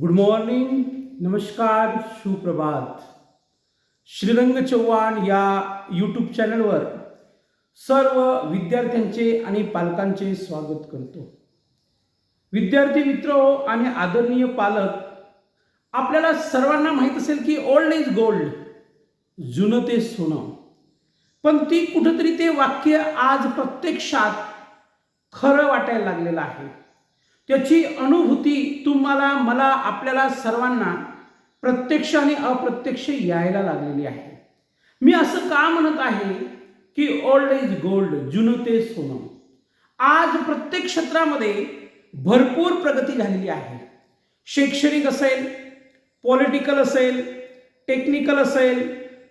Good morning नमस्कार सुप्रभात. श्रीरंग चव्हाण या यूट्यूब चॅनलवर सर्व विद्यार्थ्यांचे आणि पालकांचे स्वागत करतो. विद्यार्थी मित्र आणि आदरणीय पालक आपल्याला सर्वांना माहीत असेल की ओल्ड इज गोल्ड जुनं ते सोनं. पण ती कुठंतरी ते वाक्य आज प्रत्यक्षात खरं वाटायला लागलेलं आहे. त्याची अनुभूती तुम्हाला मला आपल्याला सर्वांना प्रत्यक्ष आणि अप्रत्यक्ष यायला लागलेली आहे. मी असं का म्हणत आहे की ओल्ड इज गोल्ड जुनं ते सोनं. आज प्रत्येक क्षेत्रामध्ये भरपूर प्रगती झालेली आहे. शैक्षणिक असेल पॉलिटिकल असेल टेक्निकल असेल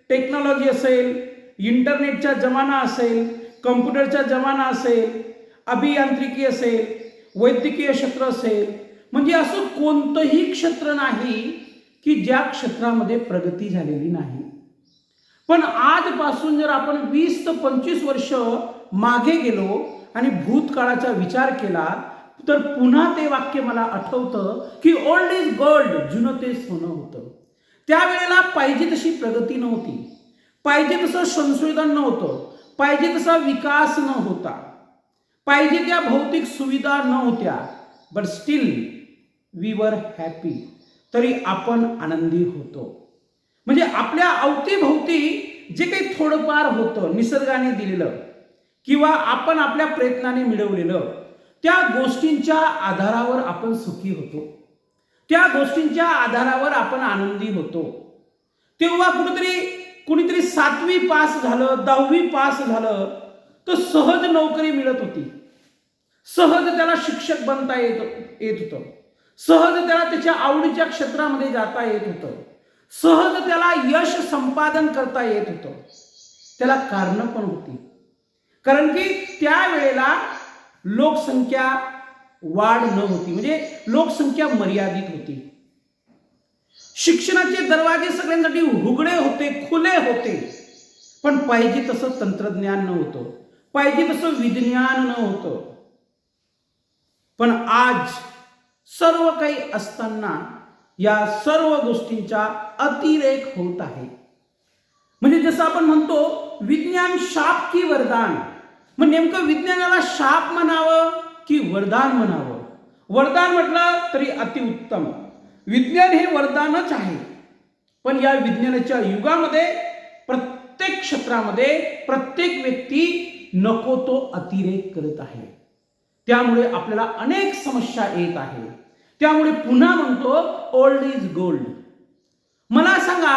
टेक्नॉलॉजी असेल इंटरनेटचा जमाना असेल कम्प्युटरचा जमाना असेल अभियांत्रिकी असेल वैद्यकीय क्षेत्र असेल म्हणजे असं कोणतंही क्षेत्र नाही की ज्या क्षेत्रामध्ये प्रगती झालेली नाही. पण आजपासून जर आपण वीस ते पंचवीस वर्ष मागे गेलो आणि भूतकाळाचा विचार केला तर पुन्हा ते वाक्य मला आठवतं की ओल्ड इज गोल्ड जुनं ते सोनं होतं. त्यावेळेला पाहिजे तशी प्रगती नव्हती. पाहिजे तसं संशोधन नव्हतं. पाहिजे तसा विकास न होता. पाहिजे त्या भौतिक सुविधा नव्हत्या but still we were happy तरी आपण आनंदी होतो. म्हणजे आपल्या अवतीभोवती जे काही थोडंफार होतं निसर्गाने दिलेलं किंवा आपण आपल्या प्रयत्नाने मिळवलेलं त्या गोष्टींच्या आधारावर आपण सुखी होतो. त्या गोष्टींच्या आधारावर आपण आनंदी होतो. तेव्हा कुठेतरी कुणीतरी सातवी पास झालं दहावी पास झालं तर सहज नोकरी मिळत होती. सहज त्याला शिक्षक बनता येत येत होतं. सहज त्याला त्याच्या आवडीच्या क्षेत्रामध्ये जाता येत होतं. सहज त्याला यश संपादन करता येत होतं. त्याला कारण पण होती. कारण की त्यावेळेला लोकसंख्या वाढ न होती. म्हणजे लोकसंख्या मर्यादित होती. शिक्षणाचे दरवाजे सगळ्यांसाठी उघडे होते खुले होते. पण पाहिजे तसं तंत्रज्ञान नव्हतं. पाहिजे तसं विज्ञान नव्हतं. पण आज सर्व काही असताना या सर्व गोष्टींचा अतिरेक होत आहे. म्हणजे जसं आपण म्हणतो विज्ञान शाप की वरदान? मग नेमकं विज्ञानाला शाप म्हणावं की वरदान म्हणावं? वरदान म्हटलं तरी अतिउत्तम विज्ञान हे वरदानच आहे. पण या विज्ञानाच्या युगामध्ये प्रत्येक क्षेत्रामध्ये प्रत्येक व्यक्ती नको तो अतिरेक करत आहे. त्यामुळे आपल्याला अनेक समस्या येत आहे त्यामुळे पुन्हा म्हणतो ओल्ड इज गोल्ड मला सांगा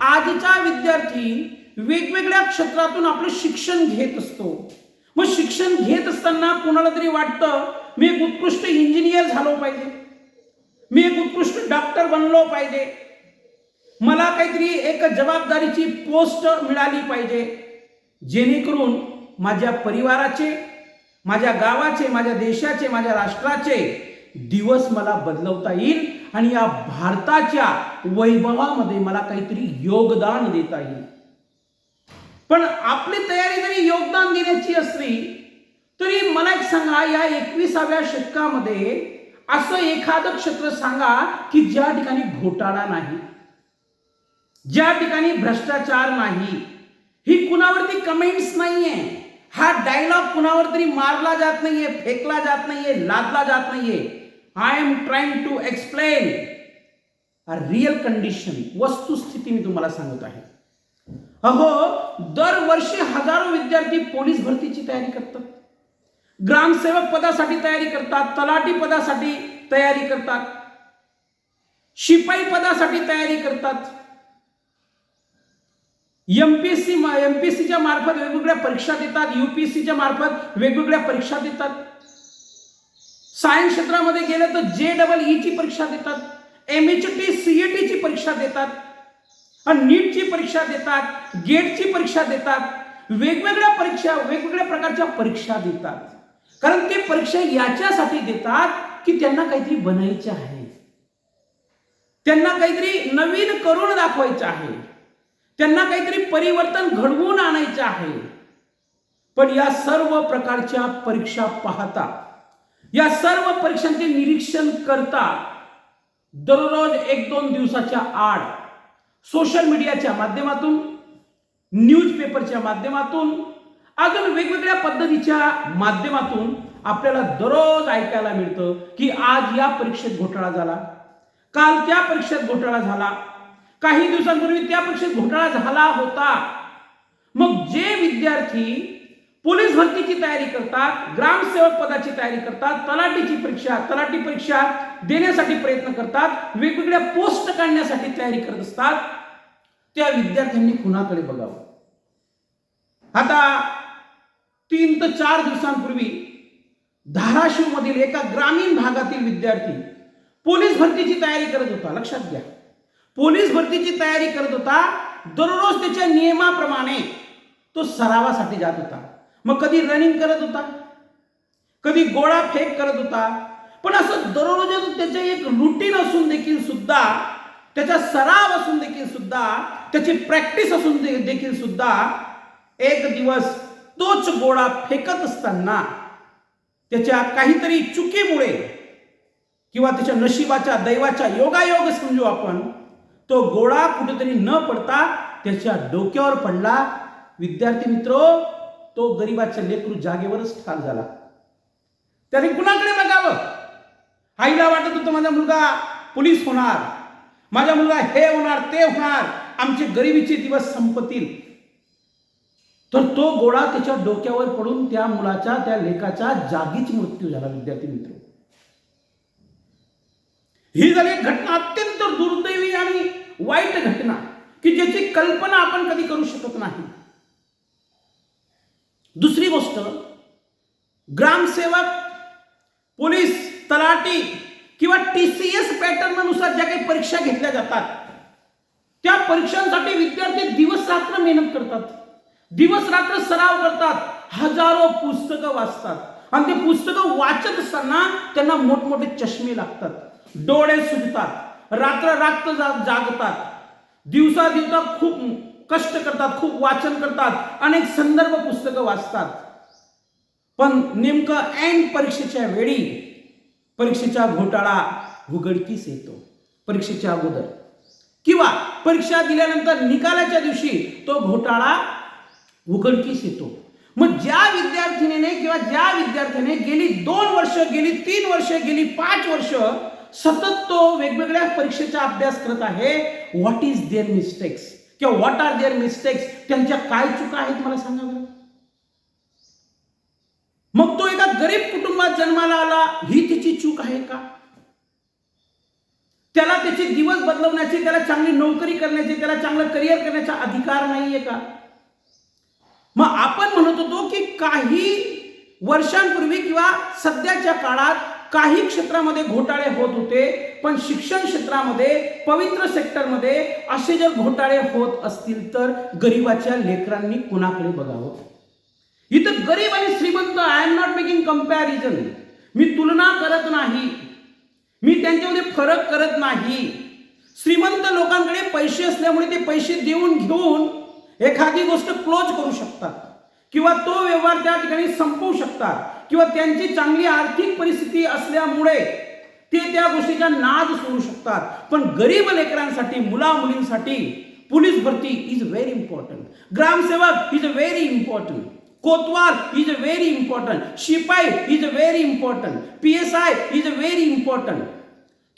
आजचा विद्यार्थी वेगवेगळ्या क्षेत्रातून आपलं शिक्षण घेत असतो. मग शिक्षण घेत असताना कोणाला तरी वाटतं मी एक उत्कृष्ट इंजिनियर झालो पाहिजे. मी एक उत्कृष्ट डॉक्टर बनलो पाहिजे. मला काहीतरी एक जबाबदारीची पोस्ट मिळाली पाहिजे. जेणेकरून माझ्या परिवाराचे माझ्या गावाचे माझ्या देशाचे माझ्या राष्ट्राचे दिवस मला बदलवता येईल आणि या भारताच्या वैभवामध्ये मला काहीतरी योगदान देता येईल. पण आपली तयारी जरी योगदान देण्याची असली तरी मला एक सांगा या एकविसाव्या शतकामध्ये असं एखादं क्षेत्र सांगा की ज्या ठिकाणी घोटाळा नाही ज्या ठिकाणी भ्रष्टाचार नाही. ही कुणावरती कमेंट्स नाहीये. हा डायलॉग कुणावर तरी मारला जात नाहीये फेकला जात नाहीये लादला जात नाहीये. I am trying to explain a real condition वस्तुस्थिती मी तुम्हाला सांगत आहे. अहो दरवर्षी हजारो विद्यार्थी पोलीस भरतीची तयारी करतात. ग्रामसेवक पदासाठी तयारी करतात तलाठी पदासाठी तयारी करतात. शिपाई पदासाठी तयारी करतात. एमपीएससी एमपीएससीच्या मार्फत वेगवेगळ्या परीक्षा देतात युपीएससीच्या मार्फत वेगवेगळ्या परीक्षा देतात. सायन्स क्षेत्रामध्ये गेलं तर जे डबल ईची परीक्षा देतात एम एच टी सीईटीची परीक्षा देतात आणि नीटची परीक्षा देतात गेटची परीक्षा देतात. वेगवेगळ्या परीक्षा वेगवेगळ्या प्रकारच्या परीक्षा देतात. कारण ते परीक्षा याच्यासाठी देतात की त्यांना काहीतरी बनायचे आहे. त्यांना काहीतरी नवीन करून दाखवायचं आहे. त्यांना काहीतरी परिवर्तन घडवून आणायचे आहे. पण या सर्व प्रकारच्या परीक्षा पाहता या सर्व परीक्षांचे निरीक्षण करता दररोज एक दोन दिवसाच्या आड सोशल मीडियाच्या माध्यमातून न्यूजपेपरच्या माध्यमातून अजून वेगवेगळ्या पद्धतीच्या माध्यमातून आपल्याला दररोज ऐकायला मिळतं की आज या परीक्षेत घोटाळा झाला काल त्या परीक्षेत घोटाळा झाला काही दिवसांपूर्वी त्या परीक्षेत घोटाळा झाला होता. मग जे विद्यार्थी पोलीस भरतीची तयारी करतात ग्रामसेवक पदाची तयारी करतात तलाटीची परीक्षा तलाटी परीक्षा देण्यासाठी प्रयत्न करतात वेगवेगळ्या पोस्ट काढण्यासाठी तयारी करत असतात त्या विद्यार्थ्यांनी कुणाकडे बघावं. आता तीन ते चार दिवसांपूर्वी धाराशिव मधील एका ग्रामीण भागातील विद्यार्थी पोलीस भरतीची तयारी करत होता. लक्षात घ्या. पोलीस भरतीची तयारी करत होता दररोज त्याच्या नियमाप्रमाणे तो सरावासाठी जात होता. मग कधी रनिंग करत होता कधी गोळा फेक करत होता. पण असं दररोज त्याचे एक रुटीन असून देखील सुद्धा त्याचा सराव असून देखील सुद्धा त्याची प्रॅक्टिस असून देखील सुद्धा एक दिवस तोच गोळा फेकत असताना त्याच्या काहीतरी चुकीमुळे किंवा त्याच्या नशिबाच्या दैवाच्या योगायोग समजू आपण तो गोळा कुठेतरी न पडता त्याच्या डोक्यावर पडला. विद्यार्थी मित्र तो गरीबाच्या लेकरू जागेवरच ठार झाला. त्याने कुणाकडे बघावं? आईला वाटत होतं माझा मुलगा पोलीस होणार. माझा मुलगा हे होणार ते होणार. आमचे गरिबीचे दिवस संपतील. तर तो गोळा त्याच्या डोक्यावर पडून त्या मुलाच्या त्या लेखाच्या जागीच मृत्यू झाला विद्यार्थी मित्र. ही झाली एक घटना अत्यंत दुर्दैवी आणि वाईट घटना की ज्याची कल्पना आपण कधी करू शकत नाही. दुसरी गोष्ट ग्रामसेवक पोलीस तलाटी किंवा टी सी एस पॅटर्ननुसार ज्या काही परीक्षा घेतल्या जातात त्या परीक्षांसाठी विद्यार्थी दिवस रात्र मेहनत करतात. दिवस रात्र सराव करतात. हजारो पुस्तकं वाचतात. आणि ते पुस्तकं वाचत असताना त्यांना मोठमोठे चष्मे लागतात. डोळे सुजतात रात्र रात्र जा- जागतात. दिवसा दिवसा खूप कष्ट करतात खूप वाचन करतात अनेक संदर्भ पुस्तकं वाचतात. पण नेमकं ऐन परीक्षेच्या वेळी परीक्षेचा घोटाळा उघडकीस येतो. परीक्षेच्या अगोदर. किंवा परीक्षा दिल्यानंतर निकालाच्या दिवशी तो घोटाळा उघडकीस येतो. मग ज्या विद्यार्थिनीने किंवा ज्या विद्यार्थ्याने गेली दोन वर्ष गेली तीन वर्ष गेली पाच वर्ष सतत तो वेगवेगळ्या परीक्षेचा अभ्यास करत आहे. व्हॉट इज देअर मिस्टेक्स किंवा व्हॉट आर देअर मिस्टेक्स त्यांच्या काय चुका आहेत मला सांगा बरं. मग तो एका गरीब कुटुंबात जन्माला आला ही त्याची चूक आहे का? त्याला त्याचे दिवस बदलवण्याचे त्याला चांगली नोकरी करण्याचे त्याला चांगलं करिअर करण्याचा अधिकार नाहीये का? मग आपण म्हणत होतो की काही वर्षांपूर्वी किंवा सध्याच्या काळात काही क्षेत्रामध्ये घोटाळे होत होते पण शिक्षण क्षेत्रामध्ये पवित्र सेक्टरमध्ये असे जर घोटाळे होत असतील तर गरिबाच्या लेकरांनी कुणाकडे बघावं? इथं गरीब आणि श्रीमंत I am not making comparison मी तुलना करत नाही. मी त्यांच्यामध्ये फरक करत नाही. श्रीमंत लोकांकडे पैसे असल्यामुळे ते पैसे देऊन घेऊन एखादी गोष्ट क्लोज करू शकतात किंवा तो व्यवहार त्या ठिकाणी संपवू शकतात. किंवा त्यांची चांगली आर्थिक परिस्थिती असल्यामुळे ते त्या गोष्टीचा नाद सोडू शकतात. पण गरीब लेकरांसाठी मुला मुलींसाठी पोलीस भरती इज व्हेरी इम्पॉर्टंट ग्रामसेवक इज अ व्हेरी इम्पॉर्टंट कोतवाल इज अ व्हेरी इम्पॉर्टंट शिपाई is a very important P S I is a very important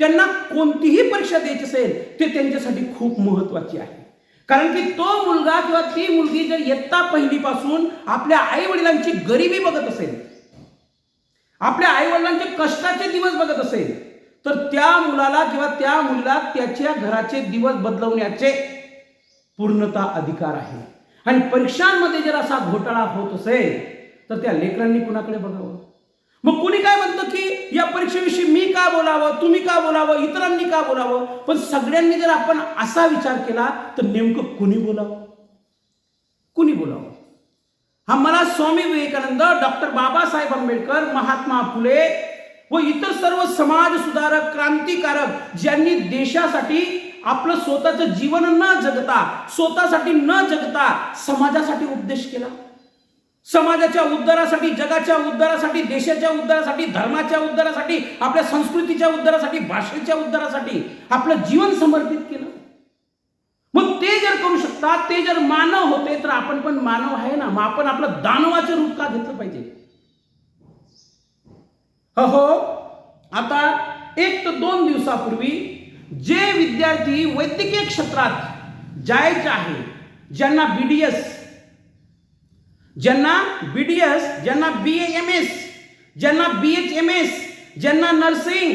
त्यांना कोणतीही परीक्षा द्यायची असेल ते त्यांच्यासाठी खूप महत्वाची आहे. कारण की तो मुलगा किंवा ती मुलगी जर इयत्ता पहिलीपासून आपल्या आई वडिलांची गरिबी बघत असेल आपल्या आईवडिलांचे कष्टाचे दिवस बघत असेल तर त्या मुलाला किंवा त्या मुलीला त्याच्या घराचे दिवस बदलवण्याचे पूर्णता अधिकार आहे. आणि परीक्षांमध्ये जर असा घोटाळा होत असेल तर त्या लेकरांनी कुणाकडे बघावं? मग कुणी काय म्हणतं की या परीक्षेविषयी मी का बोलावं? तुम्ही का बोलावं? इतरांनी का बोलावं? पण सगळ्यांनी जर आपण असा विचार केला तर नेमकं कुणी बोलावं? कुणी बोलावं? आम्हाला स्वामी विवेकानंद डॉक्टर बाबासाहेब आंबेडकर महात्मा फुले व इतर सर्व समाज सुधारक क्रांतिकारक ज्यांनी देशासाठी आपलं स्वतःचं जीवन न जगता स्वतःसाठी न जगता समाजासाठी उपदेश केला. समाजाच्या उद्धारासाठी जगाच्या उद्धारासाठी देशाच्या उद्धारासाठी धर्माच्या उद्धारासाठी आपल्या संस्कृतीच्या उद्धारासाठी भाषेच्या उद्धारासाठी आपलं जीवन समर्पित केलं. ते जर करू शकतात ते जर मानव होते तर आपण पण मानव आहे ना. मग आपण आपलं दानवाचं रूप का घेतलं पाहिजे? हो, हो. आता एक ते दोन दिवसापूर्वी जे विद्यार्थी वैद्यकीय क्षेत्रात जायचे आहे ज्यांना बीडीएस ज्यांना बी ज्यांना बी एम एस ज्यांना बी एच एम एस ज्यांना नर्सिंग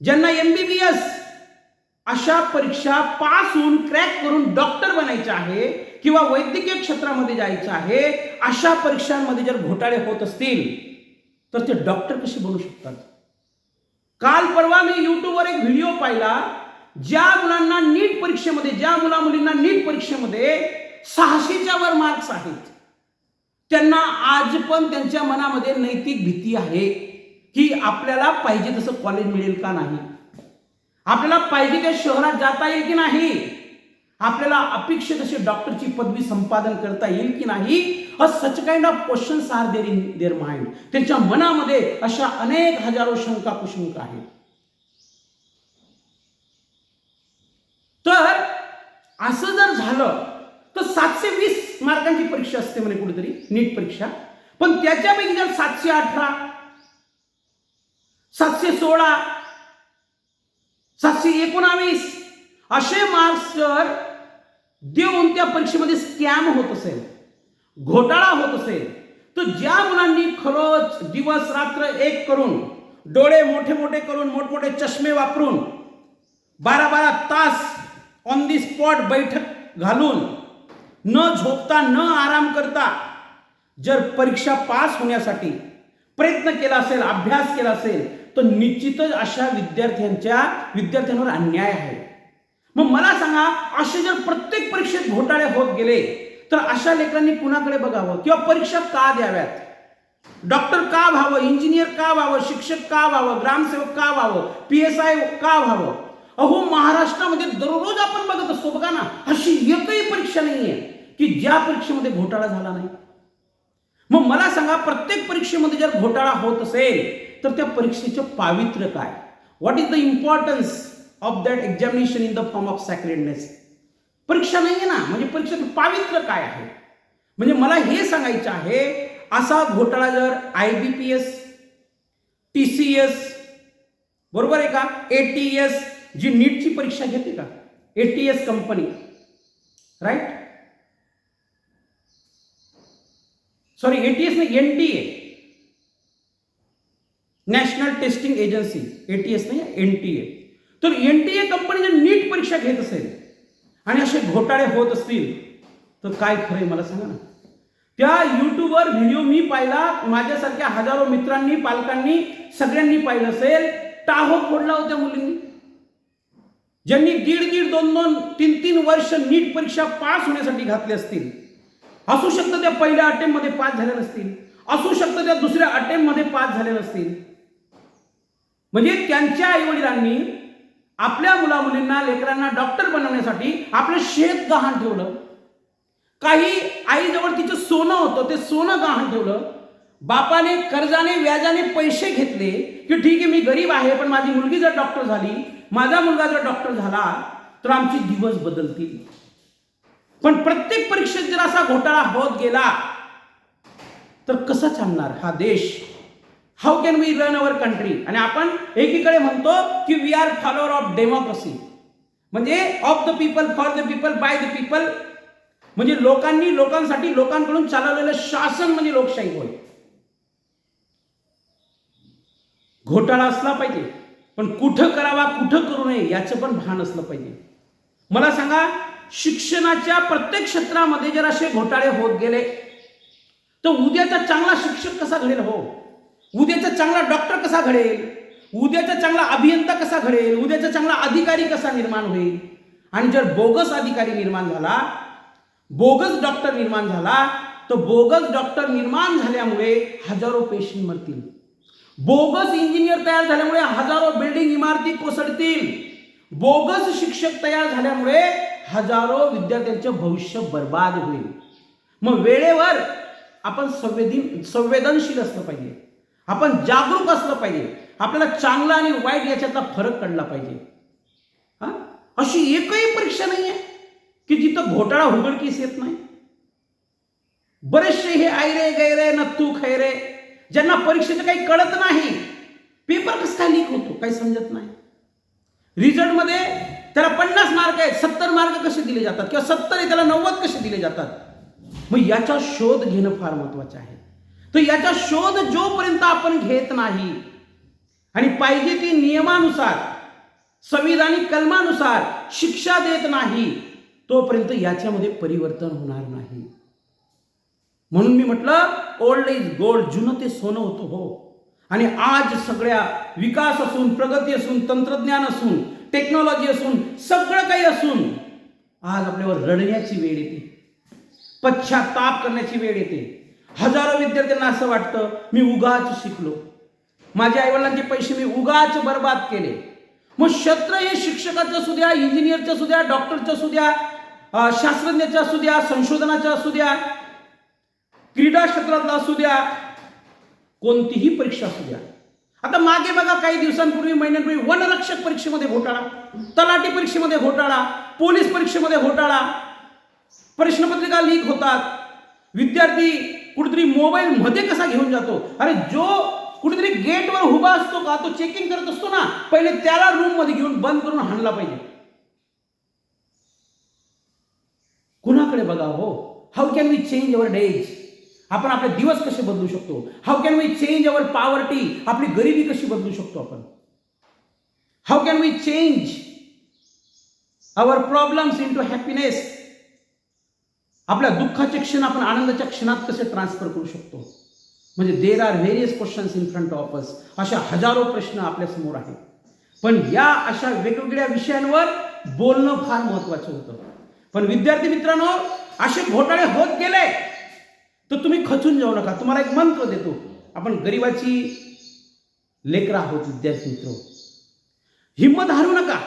ज्यांना एमबीबीएस बी एस अशा परीक्षा पास होऊन क्रॅक करून डॉक्टर बनायचे आहे किंवा वैद्यकीय क्षेत्रामध्ये जायचं आहे अशा परीक्षांमध्ये जर घोटाळे होत असतील तर ते डॉक्टर कसे बनू शकतात? काल परवा मी युट्यूबवर एक व्हिडिओ पाहिला ज्या मुलांना नीट परीक्षेमध्ये ज्या मुला मुलींना नीट परीक्षेमध्ये सहाशेच्या वर मार्क्स आहेत. त्यांना आज पण त्यांच्या मनामध्ये नैतिक भीती आहे की आपल्याला पाहिजे तसं कॉलेज मिळेल का नाही. आपल्याला पाहिजे त्या शहरात जाता येईल की नाही? आपल्याला अपेक्षित अशी डॉक्टरची पदवी संपादन करता येईल की नाही? अ such kind of questions are there in their mind त्यांच्या मनामध्ये अशा अनेक हजारो शंका कुशंका आहेत. तर असं जर झालं तर सातशे वीस मार्कांची परीक्षा असते म्हणे कुठेतरी नीट परीक्षा. पण त्याच्यापैकी जर सातशे अठरा सातशे सोळा सातशे एकोणावीस. असे मार्क्स जर देऊन त्या परीक्षेमध्ये स्कॅम होत असेल घोटाळा होत असेल तर ज्या मुलांनी खरोच दिवस रात्र एक करून डोळे मोठे मोठे करून मोठमोठे चष्मे वापरून बारा बारा तास ऑन दी स्पॉट बैठक घालून न झोपता न आराम करता जर परीक्षा पास होण्यासाठी प्रयत्न केला असेल अभ्यास केला असेल तर निश्चितच अशा विद्यार्थ्यांच्या विद्यार्थ्यांवर अन्याय आहे. मग मला सांगा असे जर प्रत्येक परीक्षेत घोटाळे होत गेले तर अशा लेकरांनी कुणाकडे बघावं? किंवा परीक्षा का द्याव्यात? डॉक्टर का व्हावं? इंजिनियर का व्हावं? शिक्षक का व्हावं? ग्रामसेवक का व्हावं? पी एस आय का व्हावं? अहो महाराष्ट्रामध्ये दररोज आपण बघत असतो बघा ना अशी एकही परीक्षा नाही आहे की ज्या परीक्षेमध्ये घोटाळा झाला नाही. मग मला सांगा प्रत्येक परीक्षेमध्ये जर घोटाळा होत असेल तर त्या परीक्षेचं पावित्र्य काय? What is the importance of that examination in the form of sacredness परीक्षा नाही आहे ना. म्हणजे परीक्षेचं पावित्र्य काय आहे? म्हणजे मला हे सांगायचं आहे असा घोटाळा जर I B P S T C S बरोबर आहे का? ए टी एस जी नीटची परीक्षा घेते का? A T S company right sorry A T S नाही N T A national testing agency A T S नाही एन टी ए तर एन टी ए कंपनी जर नीट परीक्षा घेत असेल आणि असे घोटाळे होत असतील तर काय खरंय मला सांगा ना. त्या युट्यूबवर व्हिडिओ मी पाहिला माझ्यासारख्या हजारो मित्रांनी पालकांनी सगळ्यांनी पाहिलं असेल. टाहो फोडला होत्या मुलींनी. ज्यांनी दीड दीड दोन दोन तीन तीन वर्ष नीट परीक्षा पास होण्यासाठी घातले असतील. असू शकतं त्या पहिल्या अटेम्प्टमध्ये पास झाल्या नसतील. असू शकतं त्या दुसऱ्या अटेम्प्टमध्ये पास झाल्या नसतील. म्हणजे त्यांच्या आईवडिलांनी आपल्या मुला मुलींना लेकरांना डॉक्टर बनवण्यासाठी आपलं शेत गहाण ठेवलं. काही आईजवळ तिचं सोनं होतं ते सोनं गहाण ठेवलं. बापाने कर्जाने व्याजाने पैसे घेतले की ठीक आहे मी गरीब आहे पण माझी मुलगी जर डॉक्टर झाली माझा मुलगा जर डॉक्टर झाला तर आमचे दिवस बदलतील. पण प्रत्येक परीक्षेत जर असा घोटाळा होत गेला तर कसं चालणार हा देश? How can we run our country आणि आपण एकीकडे म्हणतो की we are follower of democracy म्हणजे of the people for the people by the people म्हणजे लोकांनी लोकांसाठी लोकांकडून चालवलेलं शासन म्हणजे लोकशाही होय. घोटाळा असला पाहिजे पण कुठं करावा कुठं करू नये याचं पण भान असलं पाहिजे. मला सांगा शिक्षणाच्या प्रत्येक क्षेत्रामध्ये जर असे घोटाळे होत गेले तर उद्याचा चांगला शिक्षक कसा घडेल हो? उद्याचा चांगला डॉक्टर कसा घडेल? उद्याचा चांगला अभियंता कसा घडेल? उद्याचा चांगला अधिकारी कसा निर्माण होईल? आणि जर बोगस अधिकारी निर्माण झाला बोगस डॉक्टर निर्माण झाला तर बोगस डॉक्टर निर्माण झाल्यामुळे हजारो पेशंट मरतील. बोगस इंजिनियर तयार झाल्यामुळे हजारो बिल्डिंग इमारती कोसळतील. बोगस शिक्षक तयार झाल्यामुळे हजारो विद्यार्थ्यांचे भविष्य बर्बाद होईल. मग वेळेवर आपण संवेदन संवेदनशील असलं पाहिजे. आपण जागरूक असलं पाहिजे. आपल्याला चांगलं आणि वाईट याच्यातला फरक कळला पाहिजे. हा? अशी एकही परीक्षा नाही आहे की जिथं घोटाळा उघडकीस येत नाही. बरेचसे हे आयरे गैरे नत्तू खैरे ज्यांना परीक्षेचं काही कळत नाही पेपर कसं काय लीक होतो काही समजत नाही. रिझल्टमध्ये त्याला पन्नास मार्क आहेत सत्तर मार्क कसे दिले जातात किंवा सत्तर आहे त्याला नव्वद कसे दिले जातात? मग याचा शोध घेणं फार महत्वाचं आहे. तर याचा शोध जोपर्यंत आपण घेत नाही आणि पाहिजे ती नियमानुसार संविधानिक कलमानुसार शिक्षा देत नाही तोपर्यंत याच्यामध्ये परिवर्तन होणार नाही. म्हणून मी म्हटलं ओल्ड इज गोल्ड जुनं ते सोनं होतं हो. आणि आज सगळ्या विकास असून प्रगती असून तंत्रज्ञान असून टेक्नॉलॉजी असून सगळं काही असून आज आपल्यावर रडण्याची वेळ येते. पश्चाताप करण्याची वेळ येते. हजारो विद्यार्थ्यांना असं वाटतं मी उगाच शिकलो. माझ्या आईवडिलांचे पैसे मी उगाच बर्बाद केले. मग शस्त्र हे शिक्षकाचं असू द्या इंजिनियरचं असू द्या डॉक्टरचं असू द्या शास्त्रज्ञाचं असू द्या संशोधनाचं असू द्या क्रीडा क्षेत्रातला असू द्या कोणतीही परीक्षा असू द्या. आता मागे बघा काही दिवसांपूर्वी महिन्यांपूर्वी वनरक्षक परीक्षेमध्ये घोटाळा तलाठी परीक्षेमध्ये घोटाळा पोलीस परीक्षेमध्ये घोटाळा प्रश्नपत्रिका लीक होतात विद्यार्थी कुठेतरी मोबाईल मध्ये कसा घेऊन जातो? अरे जो कुठेतरी गेटवर उभा असतो का तो चेकिंग करत असतो ना, पहिले त्याला रूम मध्ये घेऊन बंद करून हाणला पाहिजे. कुणाकडे बघा हो? How can we change our days आपण आपले दिवस कसे बदलू शकतो? How can we change our poverty आपली गरिबी कशी बदलू शकतो आपण? How can we change our problems into happiness आपल्या दुःखाचे क्षण आपण आनंदाच्या क्षणात कसे ट्रान्सफर करू शकतो? म्हणजे there are various questions in front of us अशा हजारो प्रश्न आपल्यासमोर आहेत. पण या अशा वेगवेगळ्या विषयांवर बोलणं फार महत्वाचं होतं. पण विद्यार्थी मित्रांनो असे घोटाळे होत गेले तर तुम्ही खचून जाऊ नका. तुम्हाला एक मंत्र देतो. आपण गरिबाची लेकरं आहोत विद्यार्थी मित्र. हिम्मत हारू नका.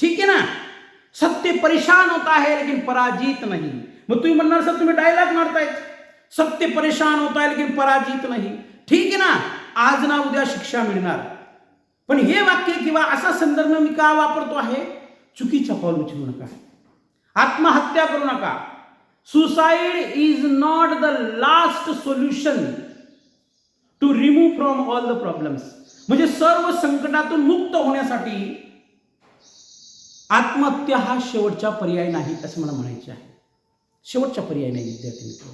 ठीक आहे ना? सत्य परेशान होता है लेकिन पराजित नाही. मग तुम्ही म्हणणार सर तुम्ही डायलॉग मारतायत. सत्य परेशान होता आहे लेकिन पराजित नाही. ठीक आहे ना? आज ना उद्या शिक्षा मिळणार. पण हे वाक्य किंवा असा संदर्भ मी का वापरतो आहे? चुकीच्या पाऊल उचलू नका. आत्महत्या करू नका. Suicide is not the last solution to remove from all the problems म्हणजे सर्व संकटातून मुक्त होण्यासाठी आत्महत्या हा शेवटचा पर्याय नाही असं मला म्हणायचे आहे. शेवटचा पर्याय नाही विद्यार्थी मित्र.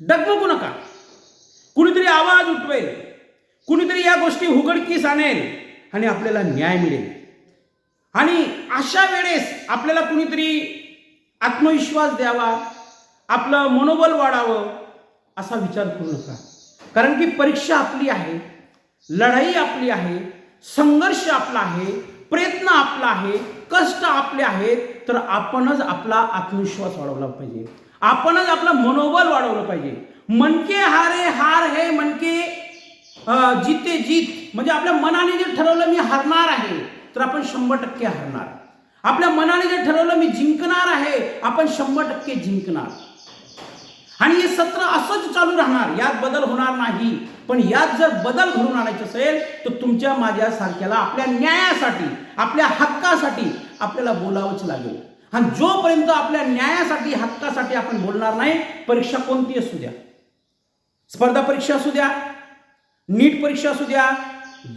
डगमगू नका. कुणीतरी आवाज उठवेल. कुणीतरी या गोष्टी उघडकीस आणेल आणि आपल्याला न्याय मिळेल. आणि अशा वेळेस आपल्याला कुणीतरी आत्मविश्वास द्यावा आपलं मनोबल वाढावं असा विचार करू नका. कारण की परीक्षा आपली आहे लढाई आपली आहे संघर्ष आपला आहे प्रयत्न आपला आहे कष्ट आपले आहेत तर आपणच आपला आत्मविश्वास वाढवला पाहिजे. आपणच आपलं मनोबल वाढवलं पाहिजे. मनके हारे हार हे मनके जीते जिते जीत. म्हणजे आपल्या मनाने जे ठरवलं मी हरणार आहे तर आपण शंभर टक्के हरणार. आपल्या मनाने जे ठरवलं मी जिंकणार आहे आपण शंभर टक्के जिंकणार. आणि हे सत्र असंच चालू राहणार. यात बदल होणार नाही. पण यात जर बदल घडून आणायचे असेल तर तुमच्या माझ्या सारख्याला आपल्या न्यायासाठी आपल्या हक्कासाठी आपल्याला बोलावंच लागेल. आणि जोपर्यंत आपल्या न्यायासाठी हक्कासाठी आपण बोलणार नाही परीक्षा कोणती असू द्या? स्पर्धा परीक्षा असू द्या नीट परीक्षा असू द्या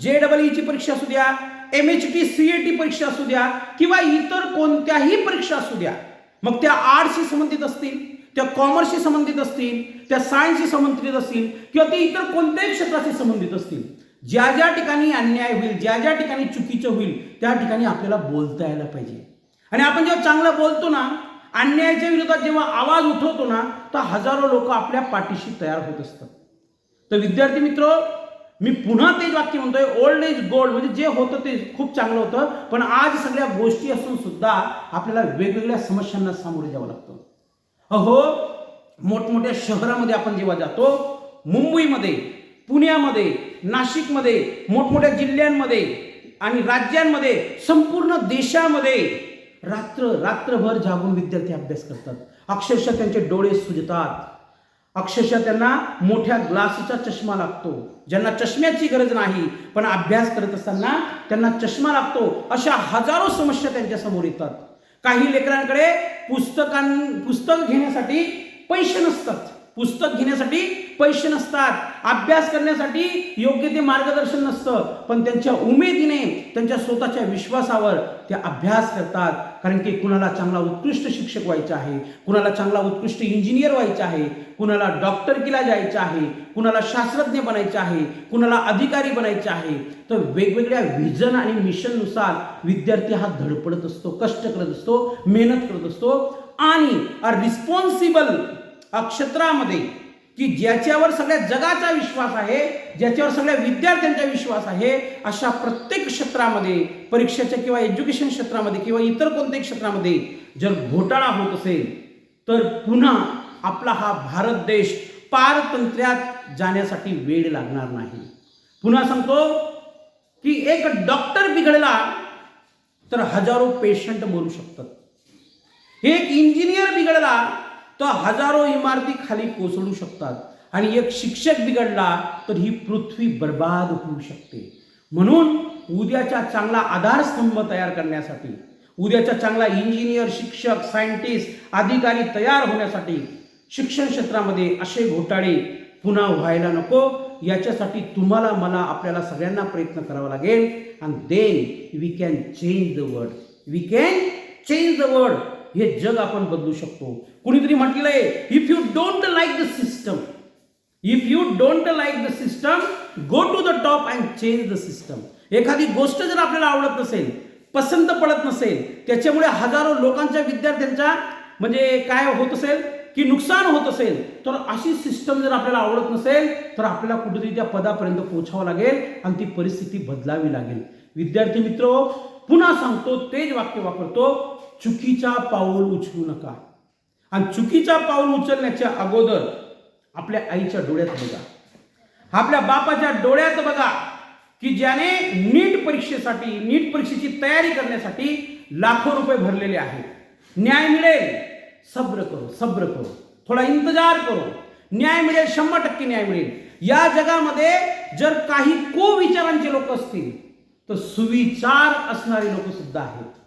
जे डबल ईची परीक्षा असू द्या M H T C A T परीक्षा असू द्या किंवा इतर कोणत्याही परीक्षा असू द्या मग त्या आर्टशी संबंधित असतील त्या कॉमर्सशी संबंधित असतील त्या सायन्सशी संबंधित असतील किंवा ते इतर कोणत्याही क्षेत्राशी संबंधित असतील ज्या ज्या ठिकाणी अन्याय होईल ज्या ज्या ठिकाणी चुकीचं होईल त्या ठिकाणी आपल्याला बोलता यायला पाहिजे. आणि आपण जेव्हा चांगलं बोलतो ना अन्यायाच्या विरोधात जेव्हा आवाज उठवतो ना तर हजारो लोक आपल्या पाठीशी तयार होत असतात. तर विद्यार्थी मित्र मी पुन्हा तेच वाक्य म्हणतोय ओल्ड इज गोल्ड म्हणजे जे होतं ते खूप चांगलं होतं पण आज सगळ्या गोष्टी असून सुद्धा आपल्याला वेगवेगळ्या समस्यांना सामोरे जावं लागतं. अहो मोठमोठ्या शहरामध्ये आपण जेव्हा जातो मुंबईमध्ये पुण्यामध्ये नाशिकमध्ये मोठमोठ्या जिल्ह्यांमध्ये आणि राज्यांमध्ये संपूर्ण देशामध्ये रात्र रात्रभर जागून विद्यार्थी अभ्यास करतात. अक्षरशः त्यांचे डोळे सुजतात. अक्षरशः त्यांना मोठ्या ग्लासचा चष्मा लागतो. ज्यांना चष्म्याची गरज नाही पण अभ्यास करत असताना त्यांना चष्मा लागतो. अशा हजारो समस्या त्यांच्यासमोर येतात. काही लेकरांकडे पुस्तकां पुस्तक घेण्यासाठी पैसे नसतात. पुस्तक घेण्यासाठी पैसे नसतात. अभ्यास करण्यासाठी योग्य ते मार्गदर्शन नसतं. पण त्यांच्या उमेदीने त्यांच्या स्वतःच्या विश्वासावर ते अभ्यास करतात. कारण की कुणाला चांगला उत्कृष्ट शिक्षक व्हायचा आहे कुणाला चांगला उत्कृष्ट इंजिनियर व्हायचा आहे कुणाला डॉक्टरकीला जायचं आहे कुणाला शास्त्रज्ञ बनायचं आहे कुणाला अधिकारी बनायचे आहे तर वेगवेगळ्या व्हिजन आणि मिशननुसार विद्यार्थी हा धडपडत असतो कष्ट करत असतो मेहनत करत असतो. आणि रिस्पॉन्सिबल क्षेत्रामध्ये की ज्याच्यावर सगळ्या जगाचा विश्वास आहे ज्याच्यावर सगळ्या विद्यार्थ्यांचा विश्वास आहे अशा प्रत्येक क्षेत्रामध्ये परीक्षेच्या किंवा एज्युकेशन क्षेत्रामध्ये किंवा इतर कोणत्याही क्षेत्रामध्ये जर घोटाळा होत असेल तर पुन्हा आपला हा भारत देश पारतंत्र्यात जाण्यासाठी वेळ लागणार नाही. पुन्हा सांगतो की एक डॉक्टर बिघडला तर हजारो पेशंट मरू शकतात. एक इंजिनियर बिघडला तर हजारो इमारती खाली कोसळू शकतात. आणि एक शिक्षक बिघडला तर ही पृथ्वी बर्बाद होऊ शकते. म्हणून उद्याचा चांगला आधारस्तंभ तयार करण्यासाठी उद्याचा चांगला इंजिनियर शिक्षक सायंटिस्ट अधिकारी तयार होण्यासाठी शिक्षण क्षेत्रामध्ये असे घोटाळे पुन्हा व्हायला नको. याच्यासाठी तुम्हाला मला आपल्याला सगळ्यांना प्रयत्न करावा लागेल. आणि then we can change the world we can change the world हे जग आपण बदलू शकतो. कुणीतरी म्हटलेलं आहे if you don't like the system if you don't like the system go to the top and change the system एखादी गोष्ट जर आपल्याला आवडत नसेल पसंत पडत नसेल त्याच्यामुळे हजारो लोकांच्या विद्यार्थ्यांच्या म्हणजे काय होत असेल की नुकसान होत असेल तर अशी सिस्टम जर आपल्याला आवडत नसेल तर आपल्याला कुठेतरी त्या पदापर्यंत पोहोचावं लागेल आणि ती परिस्थिती बदलावी लागेल. विद्यार्थी मित्र पुन्हा सांगतो तेच वाक्य वापरतो चुकीचा पाऊल उचलू नका. आणि चुकीचा पाऊल उचलण्याच्या अगोदर आपल्या आईच्या डोळ्यात बघा. आपल्या बापाच्या डोळ्यात बघा की ज्याने नीट परीक्षेसाठी नीट परीक्षेची तयारी करण्यासाठी लाखो रुपये भरलेले आहेत. न्याय मिळेल. सब्र करो सब्र करो. थोडा इंतजार करो. न्याय मिळेल शंभर टक्के न्याय मिळेल. या जगामध्ये जर काही को विचारांचे लोक असतील तर सुविचार असणारे लोक सुद्धा आहेत.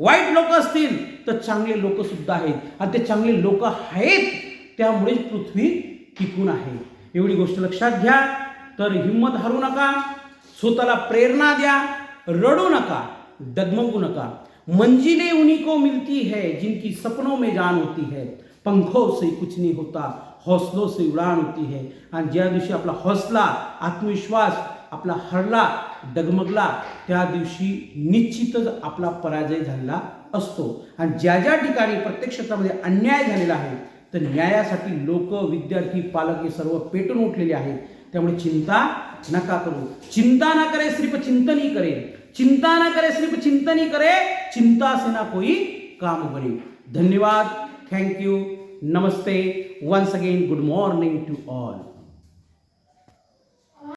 वाईट लोक असतील तर चांगले लोक सुद्धा आहेत. आणि ते चांगले लोक आहेत त्यामुळे पृथ्वी टिकून आहे. एवढी गोष्ट लक्षात घ्या. तर हिंमत हरू नका. स्वतःला प्रेरणा द्या. रडू नका. डगमगू नका. मंजिलें उन्हीं को मिलती है जिनकी सपनों में जान होती है. पंखों से कुछ नहीं होता हौसलों से उडान होती है. आणि ज्या दिवशी आपला हौसला आत्मविश्वास आपला हरला डगमगला त्या दिवशी निश्चितच आपला पराजय झालेला असतो. आणि ज्या ज्या ठिकाणी प्रत्येक क्षेत्रामध्ये अन्याय झालेला आहे तर न्यायासाठी लोक विद्यार्थी पालक हे सर्व पेटून उठलेले आहेत. त्यामुळे चिंता नका करू. चिंता ना करे सिर्फ चिंतनही करे. चिंता ना करे सिर्फ चिंतनही करे. चिंता से ना कोई काम करे धन्यवाद. Thank you you Namaste. Once again good morning to all